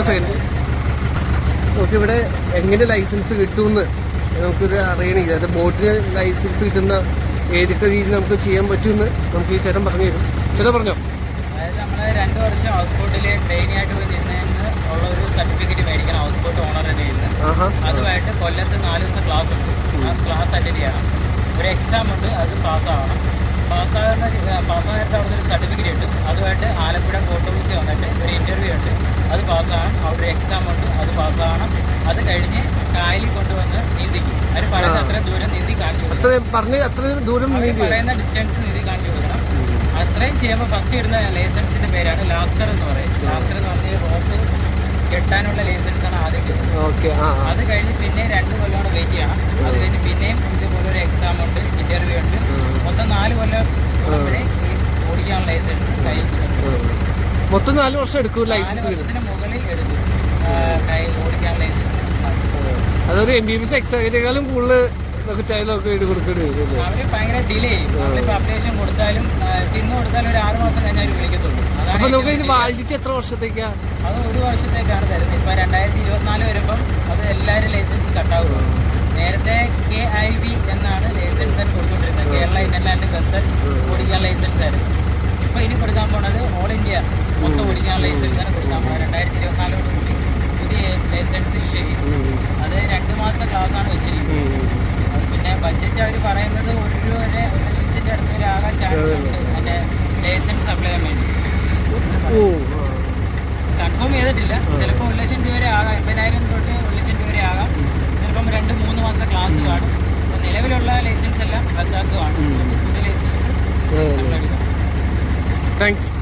ഒരു സെക്കൻഡ് നമുക്ക് ഇവിടെ എങ്ങനെ ലൈസൻസ് കിട്ടുമെന്ന് നമുക്കിത് അറിയണമെങ്കിൽ അത് ബോട്ടിന് ലൈസൻസ് കിട്ടുന്ന ഏതൊക്കെ രീതിയിൽ നമുക്ക് ചെയ്യാൻ പറ്റുമെന്ന് നമുക്ക് ഈ ചേട്ടൻ പറഞ്ഞു തരും. ചേട്ടൻ പറഞ്ഞോ? അതായത് നമ്മൾ രണ്ട് വർഷം ഹൗസ് ബോട്ടിൽ ട്രെയിനി ആയിട്ട് പോയി നിന്നതിന് ഉള്ള ഒരു സർട്ടിഫിക്കറ്റ് മേടിക്കണം ഹൗസ് ബോട്ട് നിന്ന് അതുമായിട്ട് കൊല്ലത്ത് നാല് ദിവസം ക്ലാസ് ഉണ്ട്. ആ ക്ലാസ് അറ്റൻഡ് ചെയ്യണം. ഒരു എക്സാം ഉണ്ട് അത് പാസ്സാവണം പാസ്സാകുന്ന പാസ്സായിട്ട് അവിടെ ഒരു സർട്ടിഫിക്കറ്റ് ഉണ്ട്. അതുമായിട്ട് ആലപ്പുഴ കോട്ടൂർച്ചി വന്നിട്ട് ഒരു ഇന്റർവ്യൂ ഉണ്ട്. അത് പാസ്സാകണം. അവിടെ എക്സാം ഉണ്ട് അത് പാസ്സാകണം. അത് കഴിഞ്ഞ് കായലിൽ കൊണ്ടുവന്ന് നീന്തിക്കും അവർ പറയുന്ന അത്രയും ദൂരം നീന്തി കാണിച്ചു കൊടുക്കണം. പറയുന്ന ഡിസ്റ്റൻസ് നീന്തി കാണിച്ചു കൊടുക്കണം. അത്രയും ചെയ്യുമ്പോൾ ഫസ്റ്റ് ഇടുന്ന ലൈസൻസിന്റെ പേരാണ് ലാസ്റ്റർ എന്ന് പറയും. ലാസ്റ്റർ എന്ന് പറഞ്ഞാൽ റോപ്പ് കെട്ടാനുള്ള ലൈസൻസ് ആണ് ആദ്യം കിട്ടുന്നത്. അത് കഴിഞ്ഞ് പിന്നെ രണ്ട് കൊല്ലം വെയിറ്റ് ചെയ്യണം. അത് കഴിഞ്ഞ് പിന്നെയും ഇതുപോലെ ഒരു എക്സാം ഉണ്ട് ഇന്റർവ്യൂ ഉണ്ട് മൊത്തം നാല് കൊല്ലം കൂടുമ്പോഴേ ഈ ഓടിക്കാനുള്ള ലൈസൻസ് കയ്യിൽ കിട്ടും. ഉം. മൊത്തം നാല് വർഷം എടുക്കും ലൈസൻസ് അതൊരു എം ബി ബി എസ് എക്സാമിനേക്കാളും കൂടുതൽ നമുക്ക് ഇട്ട് കൊടുക്കേണ്ടി വരും അവർ ഭയങ്കര ഡിലേ അപ്ഡേഷൻ കൊടുത്താലും ആ, ഇന്ന് കൊടുത്താലും ഒരു ആറ് മാസം കഴിഞ്ഞാൽ അവർ വിളിക്കത്തുള്ളൂ. അപ്പൊ നമുക്ക് ഇതിന് വാലിഡിറ്റി എത്ര വർഷത്തേക്കാ? അത് ഒരു വർഷത്തേക്കാണ് തരുന്നത്. ഇപ്പൊ രണ്ടായിരത്തി ഇരുപത്തിനാല് വരുമ്പം അത് എല്ലാവരും ലൈസൻസ് കട്ടാവുള്ളൂ നേരത്തെ കെ ഐ വി എന്നാണ് ലൈസൻസ് കൊടുത്തുകൊണ്ടിരുന്നത് കേരള ഇന്നലാൻഡ് ബസ് ഓടിക്കാൻ ലൈസൻസ് ആയിരുന്നു. ഇപ്പൊ ഇനി കൊടുക്കാൻ പോണത് ഓൾ ഇന്ത്യ മൊത്തം ഓടിക്കാൻ ലൈസൻസ് ആണ് കൊടുക്കാൻ പോകുന്നത് രണ്ടായിരത്തി ഇരുപത്തിനാലോട് കൂടി പുതിയ ലൈസൻസ് ഇഷ്യൂ ചെയ്യും അത് രണ്ട് മാസം ക്ലാസ്സാണ് വെച്ചിരിക്കുന്നത്. പിന്നെ ബഡ്ജറ്റ് അവർ പറയുന്നത് ഒരു വരെ ഒരു ലക്ഷത്തിന്റെ അടുത്ത് വരെ ആകാൻ ചാൻസ് ഉണ്ട്. അതിന്റെ ലൈസൻസ് അപ്ലൈ ചെയ്യാൻ വേണ്ടി. കൺഫേം ചെയ്തിട്ടില്ല. ചിലപ്പോൾ ഒരു ലക്ഷം രൂപ വരെ ആകാം. എൺപതിനായിരം തൊട്ട് ഒരു ലക്ഷം രൂപ വരെ ആകാം ചിലപ്പം രണ്ട് മൂന്ന് മാസം ക്ലാസ് കാണും അപ്പോൾ നിലവിലുള്ള ലൈസൻസ്